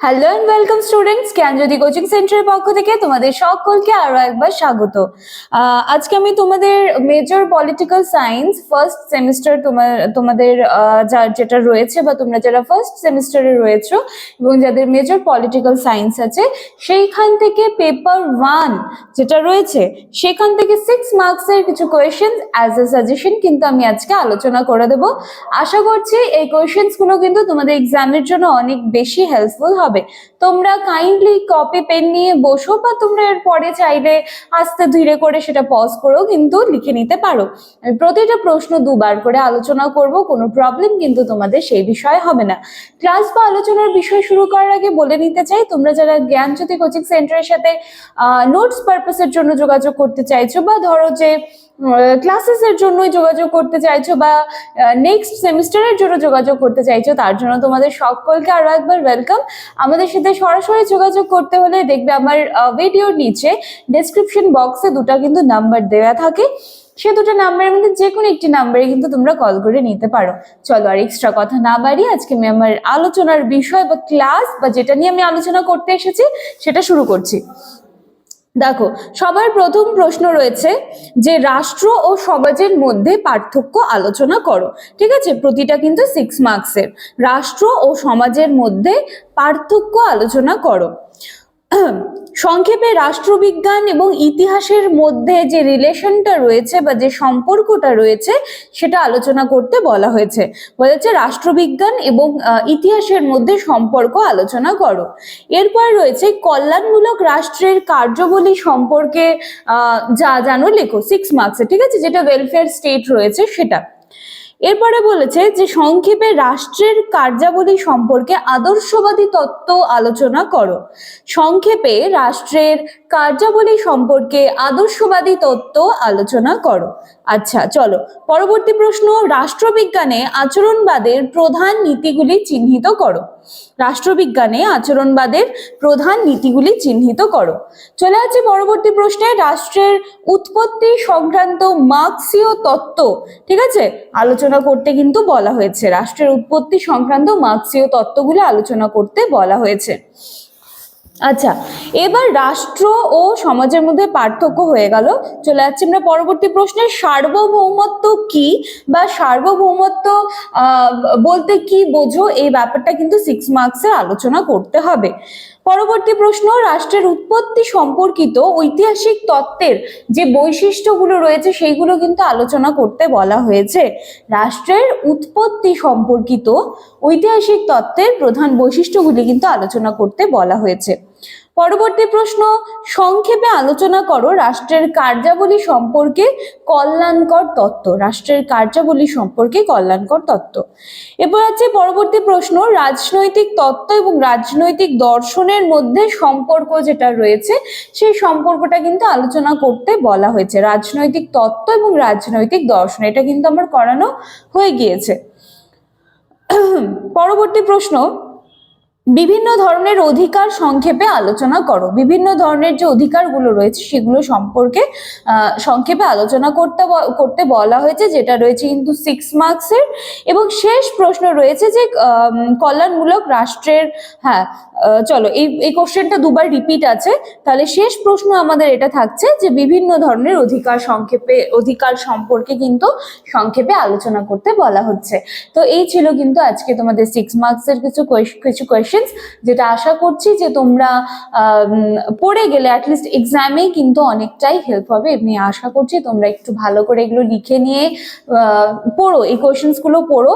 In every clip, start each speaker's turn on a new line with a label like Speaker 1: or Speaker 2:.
Speaker 1: Hello and welcome students Gyanjyoti coaching সেন্টারের পক্ষ থেকে তোমাদের সকলকে আরও একবার স্বাগত। আজকে আমি তোমাদের major political science first semester তোমার, তোমাদের যার যেটা রয়েছে বা তোমরা যারা ফার্স্ট সেমিস্টারে রয়েছো এবং যাদের মেজর পলিটিক্যাল সায়েন্স আছে, সেইখান থেকে পেপার ওয়ান যেটা রয়েছে, সেখান থেকে সিক্স মার্কসের কিছু কোয়েশ্চেন অ্যাজ এ সাজেশন কিন্তু আমি আজকে আলোচনা করে দেবো। আশা করছি এই কোয়েশ্চেন্সগুলো কিন্তু তোমাদের এক্সামের জন্য অনেক বেশি হেল্পফুল হবে। তোমরা কাইন্ডলি কপি পেন নিয়ে বসো বা তোমরা এর পরে চাইলে আস্তে ধীরে করে সেটা পজ করেও কিন্তু লিখে নিতে পারো। প্রতিটা প্রশ্ন দুবার করে আলোচনা করব, কোনো প্রবলেম কিন্তু তোমাদের সেই বিষয়ে হবে না। ক্লাস বা আলোচনার বিষয় শুরু করার আগে বলে নিতে চাই, তোমরা যারা জ্ঞানজ্যোতি কোচিং সেন্টারের সাথে নোটস পারপাসের জন্য যোগাযোগ করতে চাইছো বা ধরো যে ক্লাসেস এর জন্যই যোগাযোগ করতে চাইছো বা নেক্সট সেমিস্টারের জন্য যোগাযোগ করতে চাইছো, তার জন্য তোমাদের সকলকে আরও একবার ওয়েলকাম আমাদের সাথে সরাসরি যোগাযোগ করতে হলে দেখবে আমার ভিডিওর নিচে ডেসক্রিপশন বক্সে দুটো কিন্তু নাম্বার দেওয়া থাকে। সে দুটো নাম্বারের মধ্যে যে কোনো একটি নাম্বারে কিন্তু তোমরা কল করে নিতে পারো। চলো আর এক্সট্রা কথা না বাড়িয়ে আজকে আমি আমার আলোচনার বিষয় বা ক্লাস বা যেটা নিয়ে আমি আলোচনা করতে এসেছি, সেটা শুরু করছি। দেখো, সবার প্রথম প্রশ্ন রয়েছে যে রাষ্ট্র ও সমাজের মধ্যে পার্থক্য আলোচনা করো। ঠিক আছে? প্রতিটা কিন্তু সিক্স মার্কসের রাষ্ট্র ও সমাজের মধ্যে পার্থক্য আলোচনা করো। সংক্ষেপে রাষ্ট্রবিজ্ঞান এবং ইতিহাসের মধ্যে যে রিলেশনটা রয়েছে বা যে সম্পর্কটা রয়েছে, সেটা আলোচনা করতে বলা হয়েছে। বলা হচ্ছে রাষ্ট্রবিজ্ঞান এবং ইতিহাসের মধ্যে সম্পর্ক আলোচনা করো। এরপর রয়েছে কল্যাণমূলক রাষ্ট্রের কার্যবলী সম্পর্কে যা জানো লেখো সিক্স মার্কসে ঠিক আছে? যেটা ওয়েলফেয়ার স্টেট রয়েছে সেটা। এরপরে বলেছে যে সংক্ষেপে রাষ্ট্রের কার্যাবলী সম্পর্কে আদর্শবাদী তত্ত্ব আলোচনা করো। সংক্ষেপে রাষ্ট্রের কার্যাবলী সম্পর্কে আদর্শবাদী তত্ত্ব আলোচনা করো। আচ্ছা চলো, পরবর্তী প্রশ্ন, রাষ্ট্রবিজ্ঞানে আচরণবাদের প্রধান নীতিগুলি চিহ্নিত করো। রাষ্ট্রবিজ্ঞানে আচরণবাদের প্রধান নীতিগুলি চিহ্নিত করো। চলে যাচ্ছে পরবর্তী প্রশ্নে, রাষ্ট্রের উৎপত্তি সংক্রান্ত মার্ক্সীয় তত্ত্ব, ঠিক আছে? আলোচনা করতে কিন্তু বলা হয়েছে। রাষ্ট্রের উৎপত্তি সংক্রান্ত মার্ক্সীয় তত্ত্বগুলো আলোচনা করতে বলা হয়েছে। আচ্ছা এবার রাষ্ট্র ও সমাজের মধ্যে পার্থক্য হয়ে গেল। চলে যাচ্ছে আমরা পরবর্তী প্রশ্নে। সার্বভৌমত্ব কি বা সার্বভৌমত্ব বলতে কি বোঝো? এই ব্যাপারটা কিন্তু সিক্স মার্কসের আলোচনা করতে হবে। পরবর্তী প্রশ্ন, রাষ্ট্রের উৎপত্তি সম্পর্কিত ঐতিহাসিক তত্ত্বের যে বৈশিষ্ট্যগুলো রয়েছে সেইগুলো কিন্তু আলোচনা করতে বলা হয়েছে। রাষ্ট্রের উৎপত্তি সম্পর্কিত ঐতিহাসিক তত্ত্বের প্রধান বৈশিষ্ট্যগুলি কিন্তু আলোচনা করতে বলা হয়েছে। পরবর্তী প্রশ্ন, সংক্ষেপে আলোচনা করো রাষ্ট্রের কার্যাবলী সম্পর্কে কল্যাণকর তত্ত্ব। রাষ্ট্রের কার্যাবলী সম্পর্কে কল্যাণকর তত্ত্ব। এবার আছে পরবর্তী প্রশ্ন, রাজনৈতিক তত্ত্ব এবং রাজনৈতিক দর্শনের মধ্যে সম্পর্ক যেটা রয়েছে, সেই সম্পর্কটা কিন্তু আলোচনা করতে বলা হয়েছে। রাজনৈতিক তত্ত্ব এবং রাজনৈতিক দর্শন, এটা কিন্তু আমার করানো হয়ে গিয়েছে। পরবর্তী প্রশ্ন বিভিন্ন ধরনের অধিকার সংক্ষেপে আলোচনা করো। বিভিন্ন ধরনের যে অধিকারগুলো রয়েছে, সেগুলো সম্পর্কে সংক্ষেপে আলোচনা করতে করতে বলা হয়েছে, যেটা রয়েছে কিন্তু সিক্স মার্কসের এবং শেষ প্রশ্ন রয়েছে যে কল্যাণমূলক রাষ্ট্রের হ্যাঁ চলো, এই এই কোশ্চেনটা দুবার রিপিট আছে। তাহলে শেষ প্রশ্ন আমাদের এটা থাকছে যে বিভিন্ন ধরনের অধিকার সংক্ষেপে, অধিকার সম্পর্কে কিন্তু সংক্ষেপে আলোচনা করতে বলা হচ্ছে। তো এই ছিল কিন্তু আজকে তোমাদের সিক্স মার্কসের কিছু কিছু কোয়েশ্চেন্স যেটা আশা করছি যে তোমরা পড়ে গেলে অ্যাটলিস্ট এক্সামে কিন্তু অনেকটাই হেল্প হবে। এমনি আশা করছি তোমরা একটু ভালো করে এগুলো লিখে নিয়ে পড়ো, এই কোয়েশ্চেন্সগুলো পড়ো।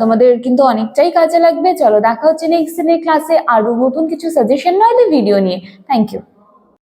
Speaker 1: তোমাদের কিন্তু অনেকটাই কাজে লাগবে। চলো, দেখা হচ্ছে নেক্সট দিনের ক্লাসে আরও নতুন কিছু সাজেশন নইলে ভিডিও নিয়ে। Thank you